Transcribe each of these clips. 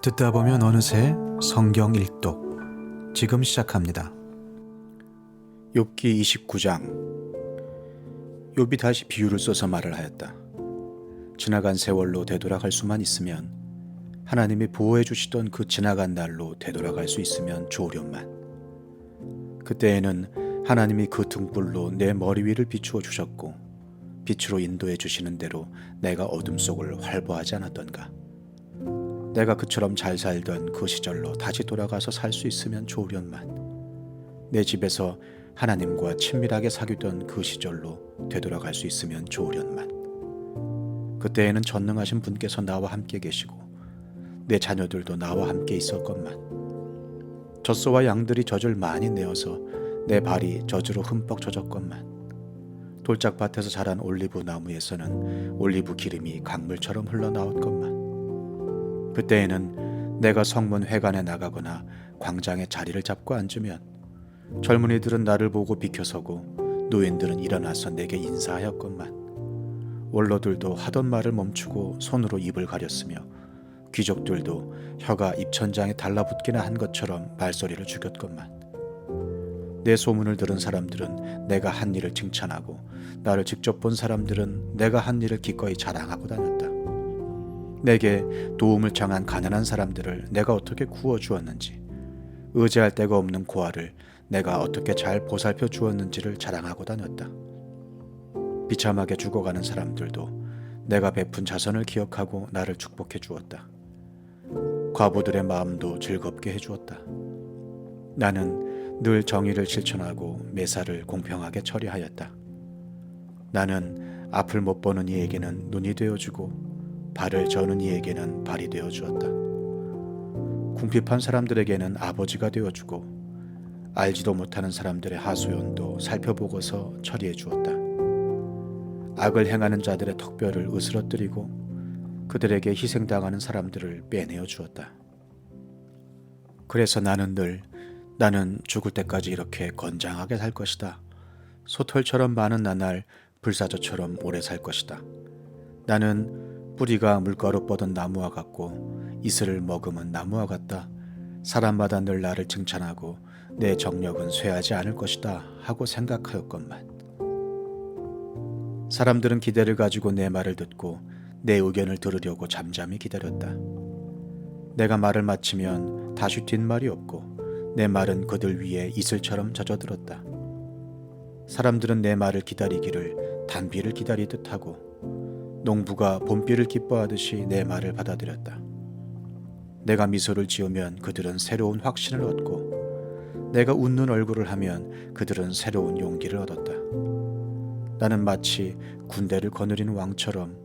듣다 보면 어느새 성경 일독 지금 시작합니다. 욥기 29장 욥이 다시 비유를 써서 말을 하였다. 지나간 세월로 되돌아갈 수만 있으면 하나님이 보호해 주시던 그 지나간 날로 되돌아갈 수 있으면 좋으련만. 그때에는 하나님이 그 등불로 내 머리 위를 비추어 주셨고 빛으로 인도해 주시는 대로 내가 어둠 속을 활보하지 않았던가. 내가 그처럼 잘 살던 그 시절로 다시 돌아가서 살 수 있으면 좋으련만. 내 집에서 하나님과 친밀하게 사귀던 그 시절로 되돌아갈 수 있으면 좋으련만. 그때에는 전능하신 분께서 나와 함께 계시고 내 자녀들도 나와 함께 있었건만. 젖소와 양들이 젖을 많이 내어서 내 발이 젖으로 흠뻑 젖었건만. 돌짝밭에서 자란 올리브 나무에서는 올리브 기름이 강물처럼 흘러나왔건만. 그때에는 내가 성문 회관에 나가거나 광장에 자리를 잡고 앉으면 젊은이들은 나를 보고 비켜서고 노인들은 일어나서 내게 인사하였건만 원로들도 하던 말을 멈추고 손으로 입을 가렸으며 귀족들도 혀가 입천장에 달라붙기나 한 것처럼 말소리를 죽였건만 내 소문을 들은 사람들은 내가 한 일을 칭찬하고 나를 직접 본 사람들은 내가 한 일을 기꺼이 자랑하고 다녔다. 내게 도움을 청한 가난한 사람들을 내가 어떻게 구워 주었는지, 의지할 데가 없는 고아를 내가 어떻게 잘 보살펴 주었는지를 자랑하고 다녔다. 비참하게 죽어가는 사람들도 내가 베푼 자선을 기억하고 나를 축복해 주었다. 과부들의 마음도 즐겁게 해 주었다. 나는 늘 정의를 실천하고 매사를 공평하게 처리하였다. 나는 앞을 못 보는 이에게는 눈이 되어주고 발을 저는 이에게는 발이 되어 주었다. 궁핍한 사람들에게는 아버지가 되어 주고 알지도 못하는 사람들의 하소연도 살펴보고서 처리해 주었다. 악을 행하는 자들의 턱뼈를 으스러뜨리고 그들에게 희생당하는 사람들을 빼내어 주었다. 그래서 나는 늘 나는 죽을 때까지 이렇게 건장하게 살 것이다. 소털처럼 많은 나날 불사조처럼 오래 살 것이다. 나는 뿌리가 물가로 뻗은 나무와 같고 이슬을 머금은 나무와 같다. 사람마다 늘 나를 칭찬하고 내 정력은 쇠하지 않을 것이다 하고 생각하였건만. 사람들은 기대를 가지고 내 말을 듣고 내 의견을 들으려고 잠잠히 기다렸다. 내가 말을 마치면 다시 뒷말이 없고 내 말은 그들 위에 이슬처럼 젖어들었다. 사람들은 내 말을 기다리기를 단비를 기다리듯 하고 농부가 봄비를 기뻐하듯이 내 말을 받아들였다. 내가 미소를 지으면 그들은 새로운 확신을 얻고 내가 웃는 얼굴을 하면 그들은 새로운 용기를 얻었다. 나는 마치 군대를 거느리는 왕처럼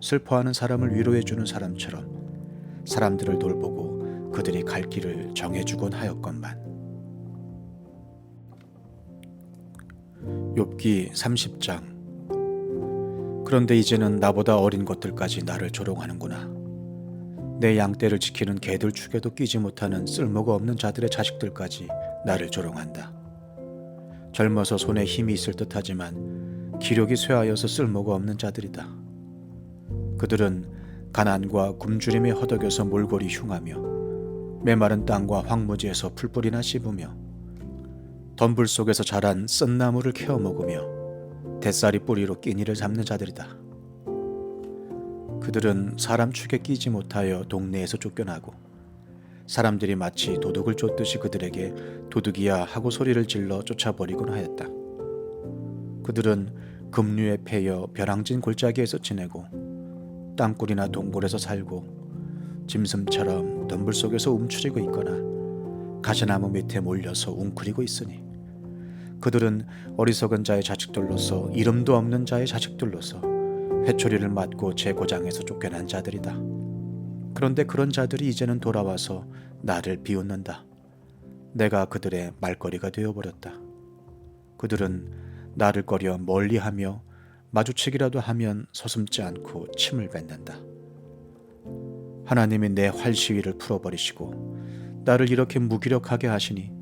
슬퍼하는 사람을 위로해 주는 사람처럼 사람들을 돌보고 그들이 갈 길을 정해주곤 하였건만. 욥기 30장 그런데 이제는 나보다 어린 것들까지 나를 조롱하는구나. 내 양떼를 지키는 개들 축에도 끼지 못하는 쓸모가 없는 자들의 자식들까지 나를 조롱한다. 젊어서 손에 힘이 있을 듯하지만 기력이 쇠하여서 쓸모가 없는 자들이다. 그들은 가난과 굶주림에 허덕여서 몰골이 흉하며 메마른 땅과 황무지에서 풀뿌리나 씹으며 덤불 속에서 자란 쓴나무를 캐어 먹으며 뱃살이 뿌리로 끼니를 잡는 자들이다. 그들은 사람 축에 끼지 못하여 동네에서 쫓겨나고 사람들이 마치 도둑을 쫓듯이 그들에게 도둑이야 하고 소리를 질러 쫓아버리곤 하였다. 그들은 급류에 패여 벼랑진 골짜기에서 지내고 땅굴이나 동굴에서 살고 짐승처럼 덤불 속에서 움츠리고 있거나 가시나무 밑에 몰려서 웅크리고 있으니 그들은 어리석은 자의 자식들로서 이름도 없는 자의 자식들로서 회초리를 맞고 제 고장에서 쫓겨난 자들이다. 그런데 그런 자들이 이제는 돌아와서 나를 비웃는다. 내가 그들의 말거리가 되어버렸다. 그들은 나를 꺼려 멀리하며 마주치기라도 하면 서슴지 않고 침을 뱉는다. 하나님이 내 활시위를 풀어버리시고 나를 이렇게 무기력하게 하시니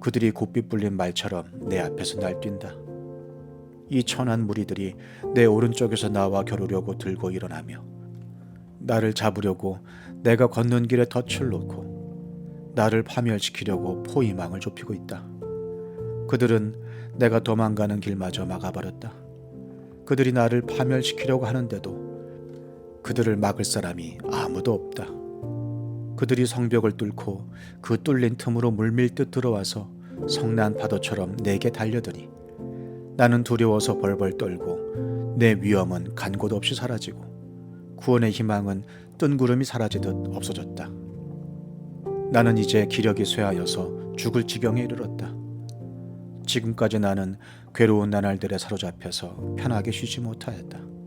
그들이 곱비 불린 말처럼 내 앞에서 날뛴다. 이 천한 무리들이 내 오른쪽에서 나와 겨루려고 들고 일어나며 나를 잡으려고 내가 걷는 길에 덫을 놓고 나를 파멸시키려고 포위망을 좁히고 있다. 그들은 내가 도망가는 길마저 막아버렸다. 그들이 나를 파멸시키려고 하는데도 그들을 막을 사람이 아무도 없다. 그들이 성벽을 뚫고 그 뚫린 틈으로 물밀듯 들어와서 성난 파도처럼 내게 달려드니 나는 두려워서 벌벌 떨고 내 위험은 간 곳 없이 사라지고 구원의 희망은 뜬 구름이 사라지듯 없어졌다. 나는 이제 기력이 쇠하여서 죽을 지경에 이르렀다. 지금까지 나는 괴로운 나날들에 사로잡혀서 편하게 쉬지 못하였다.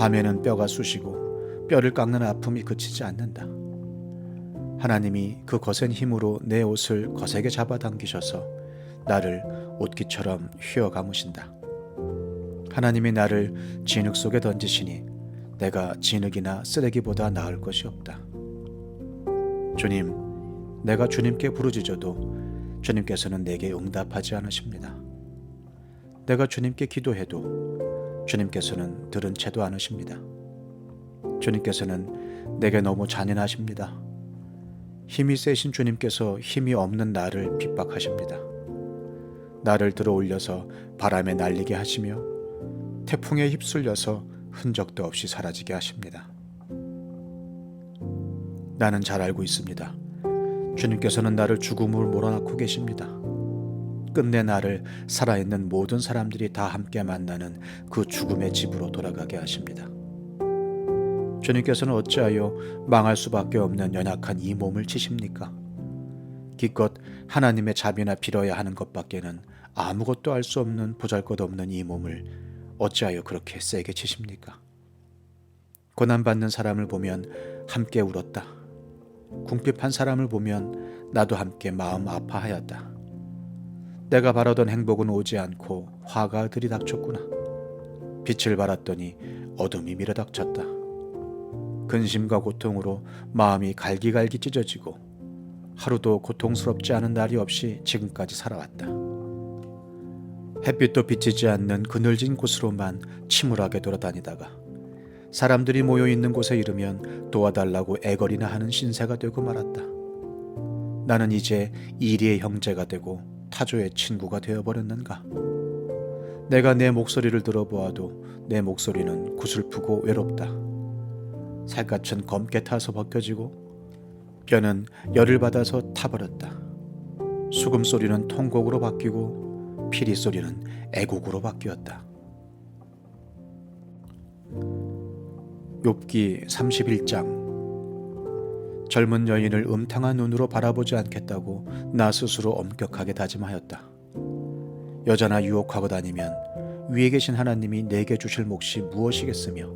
밤에는 뼈가 쑤시고 뼈를 깎는 아픔이 그치지 않는다. 하나님이 그 거센 힘으로 내 옷을 거세게 잡아당기셔서 나를 옷깃처럼 휘어 감으신다. 하나님이 나를 진흙 속에 던지시니 내가 진흙이나 쓰레기보다 나을 것이 없다. 주님, 내가 주님께 부르짖어도 주님께서는 내게 응답하지 않으십니다. 내가 주님께 기도해도 주님께서는 들은 채도 않으십니다. 주님께서는 내게 너무 잔인하십니다. 힘이 세신 주님께서 힘이 없는 나를 핍박하십니다. 나를 들어 올려서 바람에 날리게 하시며 태풍에 휩쓸려서 흔적도 없이 사라지게 하십니다. 나는 잘 알고 있습니다. 주님께서는 나를 죽음으로 몰아넣고 계십니다. 끝내 나를 살아있는 모든 사람들이 다 함께 만나는 그 죽음의 집으로 돌아가게 하십니다. 주님께서는 어찌하여 망할 수밖에 없는 연약한 이 몸을 치십니까? 기껏 하나님의 자비나 빌어야 하는 것밖에는 아무것도 할수 없는 보잘것없는 이 몸을 어찌하여 그렇게 세게 치십니까? 고난받는 사람을 보면 함께 울었다. 궁핍한 사람을 보면 나도 함께 마음 아파하였다. 내가 바라던 행복은 오지 않고 화가 들이닥쳤구나. 빛을 발았더니 어둠이 밀어닥쳤다. 근심과 고통으로 마음이 갈기갈기 찢어지고 하루도 고통스럽지 않은 날이 없이 지금까지 살아왔다. 햇빛도 비치지 않는 그늘진 곳으로만 침울하게 돌아다니다가 사람들이 모여 있는 곳에 이르면 도와달라고 애걸이나 하는 신세가 되고 말았다. 나는 이제 이리의 형제가 되고 타조의 친구가 되어버렸는가? 내가 내 목소리를 들어보아도 내 목소리는 구슬프고 외롭다. 살갗은 검게 타서 벗겨지고 뼈는 열을 받아서 타버렸다. 수금 소리는 통곡으로 바뀌고 피리 소리는 애곡으로 바뀌었다. 욥기 31장 젊은 여인을 음탕한 눈으로 바라보지 않겠다고 나 스스로 엄격하게 다짐하였다. 여자나 유혹하고 다니면 위에 계신 하나님이 내게 주실 몫이 무엇이겠으며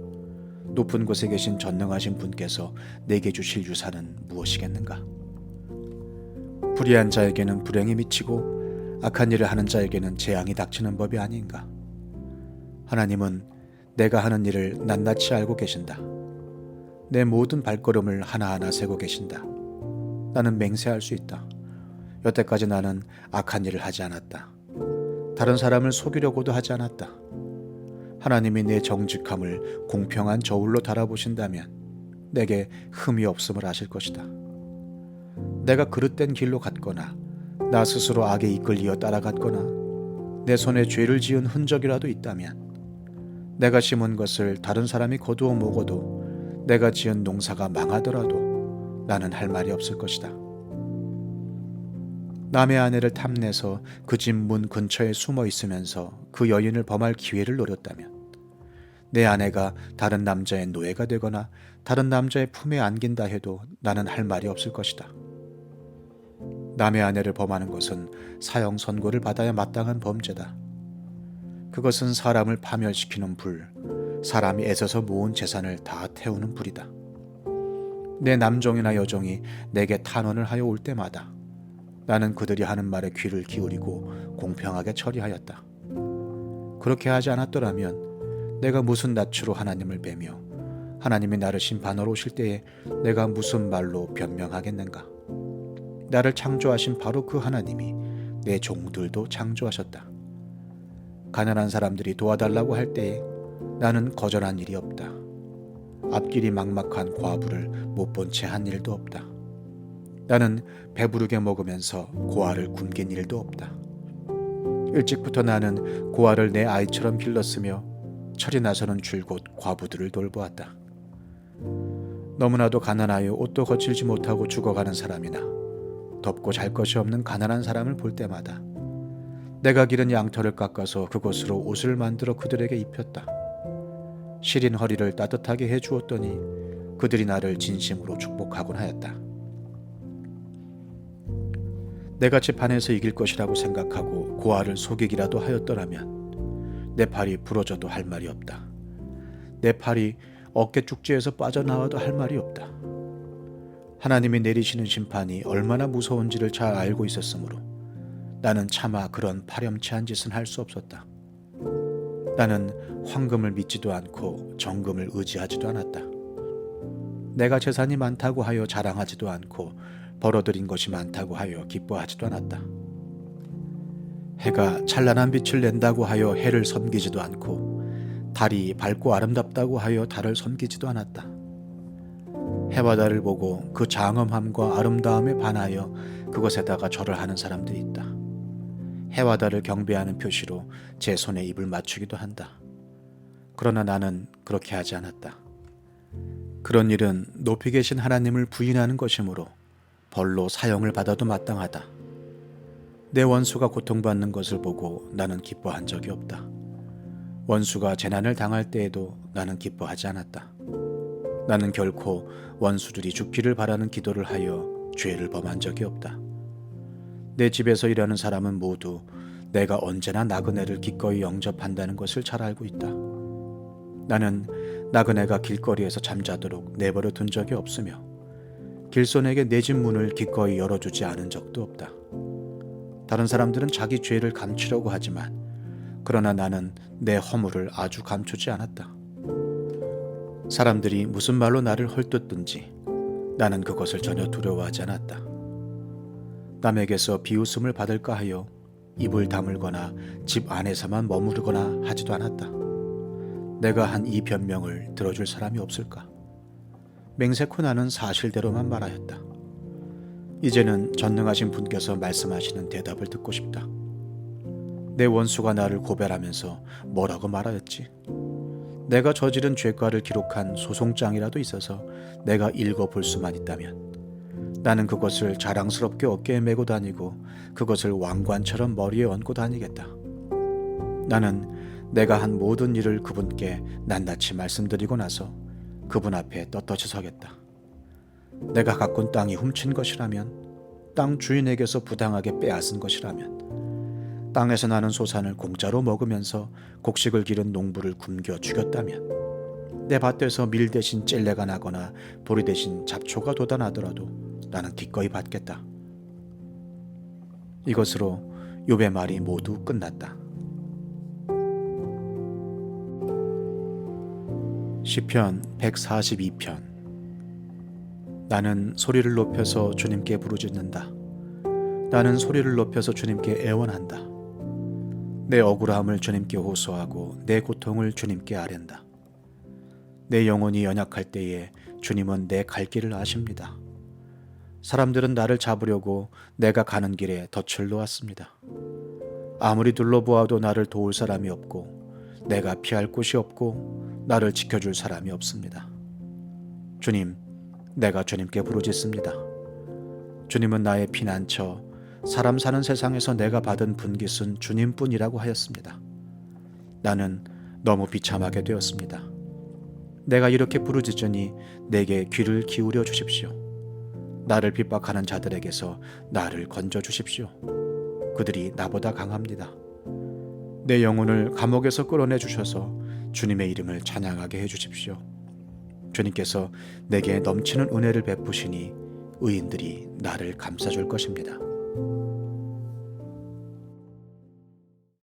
높은 곳에 계신 전능하신 분께서 내게 주실 유산은 무엇이겠는가? 불의한 자에게는 불행이 미치고 악한 일을 하는 자에게는 재앙이 닥치는 법이 아닌가? 하나님은 내가 하는 일을 낱낱이 알고 계신다. 내 모든 발걸음을 하나하나 세고 계신다. 나는 맹세할 수 있다. 여태까지 나는 악한 일을 하지 않았다. 다른 사람을 속이려고도 하지 않았다. 하나님이 내 정직함을 공평한 저울로 달아보신다면 내게 흠이 없음을 아실 것이다. 내가 그릇된 길로 갔거나 나 스스로 악에 이끌리어 따라갔거나 내 손에 죄를 지은 흔적이라도 있다면 내가 심은 것을 다른 사람이 거두어 먹어도 내가 지은 농사가 망하더라도 나는 할 말이 없을 것이다. 남의 아내를 탐내서 그 집 문 근처에 숨어 있으면서 그 여인을 범할 기회를 노렸다면 내 아내가 다른 남자의 노예가 되거나 다른 남자의 품에 안긴다 해도 나는 할 말이 없을 것이다. 남의 아내를 범하는 것은 사형 선고를 받아야 마땅한 범죄다. 그것은 사람을 파멸시키는 불, 사람이 애써서 모은 재산을 다 태우는 불이다. 내 남종이나 여종이 내게 탄원을 하여 올 때마다 나는 그들이 하는 말에 귀를 기울이고 공평하게 처리하였다. 그렇게 하지 않았더라면 내가 무슨 낯으로 하나님을 뵈며 하나님이 나를 심판하러 오실 때에 내가 무슨 말로 변명하겠는가? 나를 창조하신 바로 그 하나님이 내 종들도 창조하셨다. 가난한 사람들이 도와달라고 할 때에 나는 거절한 일이 없다. 앞길이 막막한 과부를 못 본 채 한 일도 없다. 나는 배부르게 먹으면서 고아를 굶긴 일도 없다. 일찍부터 나는 고아를 내 아이처럼 길렀으며 철이 나서는 줄곧 과부들을 돌보았다. 너무나도 가난하여 옷도 거칠지 못하고 죽어가는 사람이나 덥고 잘 것이 없는 가난한 사람을 볼 때마다 내가 기른 양털을 깎아서 그것으로 옷을 만들어 그들에게 입혔다. 시린 허리를 따뜻하게 해 주었더니 그들이 나를 진심으로 축복하곤 하였다. 내가 재판에서 이길 것이라고 생각하고 고아를 속이기라도 하였더라면 내 팔이 부러져도 할 말이 없다. 내 팔이 어깨 축지에서 빠져나와도 할 말이 없다. 하나님이 내리시는 심판이 얼마나 무서운지를 잘 알고 있었으므로 나는 차마 그런 파렴치한 짓은 할 수 없었다. 나는 황금을 믿지도 않고 정금을 의지하지도 않았다. 내가 재산이 많다고 하여 자랑하지도 않고 벌어들인 것이 많다고 하여 기뻐하지도 않았다. 해가 찬란한 빛을 낸다고 하여 해를 섬기지도 않고 달이 밝고 아름답다고 하여 달을 섬기지도 않았다. 해와 달을 보고 그 장엄함과 아름다움에 반하여 그것에다가 절을 하는 사람들이 있다. 해와 달을 경배하는 표시로 제 손에 입을 맞추기도 한다. 그러나 나는 그렇게 하지 않았다. 그런 일은 높이 계신 하나님을 부인하는 것이므로 벌로 사형을 받아도 마땅하다. 내 원수가 고통받는 것을 보고 나는 기뻐한 적이 없다. 원수가 재난을 당할 때에도 나는 기뻐하지 않았다. 나는 결코 원수들이 죽기를 바라는 기도를 하여 죄를 범한 적이 없다. 내 집에서 일하는 사람은 모두 내가 언제나 나그네를 기꺼이 영접한다는 것을 잘 알고 있다. 나는 나그네가 길거리에서 잠자도록 내버려 둔 적이 없으며 길손에게 내 집 문을 기꺼이 열어주지 않은 적도 없다. 다른 사람들은 자기 죄를 감추려고 하지만 그러나 나는 내 허물을 아주 감추지 않았다. 사람들이 무슨 말로 나를 헐뜯든지 나는 그것을 전혀 두려워하지 않았다. 남에게서 비웃음을 받을까 하여 입을 다물거나 집 안에서만 머무르거나 하지도 않았다. 내가 한 이 변명을 들어줄 사람이 없을까? 맹세코 나는 사실대로만 말하였다. 이제는 전능하신 분께서 말씀하시는 대답을 듣고 싶다. 내 원수가 나를 고발하면서 뭐라고 말하였지? 내가 저지른 죄과를 기록한 소송장이라도 있어서 내가 읽어볼 수만 있다면 나는 그것을 자랑스럽게 어깨에 메고 다니고 그것을 왕관처럼 머리에 얹고 다니겠다. 나는 내가 한 모든 일을 그분께 낱낱이 말씀드리고 나서 그분 앞에 떳떳이 서겠다. 내가 가꾼 땅이 훔친 것이라면 땅 주인에게서 부당하게 빼앗은 것이라면 땅에서 나는 소산을 공짜로 먹으면서 곡식을 기른 농부를 굶겨 죽였다면 내 밭에서 밀 대신 찔레가 나거나 보리 대신 잡초가 돋아나더라도 나는 기꺼이 받겠다. 이것으로 욥의 말이 모두 끝났다. 시편 142편 나는 소리를 높여서 주님께 부르짖는다. 나는 소리를 높여서 주님께 애원한다. 내 억울함을 주님께 호소하고 내 고통을 주님께 아랜다. 내 영혼이 연약할 때에 주님은 내 갈 길을 아십니다. 사람들은 나를 잡으려고 내가 가는 길에 덫을 놓았습니다. 아무리 둘러보아도 나를 도울 사람이 없고 내가 피할 곳이 없고 나를 지켜줄 사람이 없습니다. 주님, 내가 주님께 부르짖습니다. 주님은 나의 피난처, 사람 사는 세상에서 내가 받은 분깃은 주님뿐이라고 하였습니다. 나는 너무 비참하게 되었습니다. 내가 이렇게 부르짖으니 내게 귀를 기울여 주십시오. 나를 핍박하는 자들에게서 나를 건져 주십시오. 그들이 나보다 강합니다. 내 영혼을 감옥에서 끌어내 주셔서 주님의 이름을 찬양하게 해 주십시오. 주님께서 내게 넘치는 은혜를 베푸시니 의인들이 나를 감싸줄 것입니다.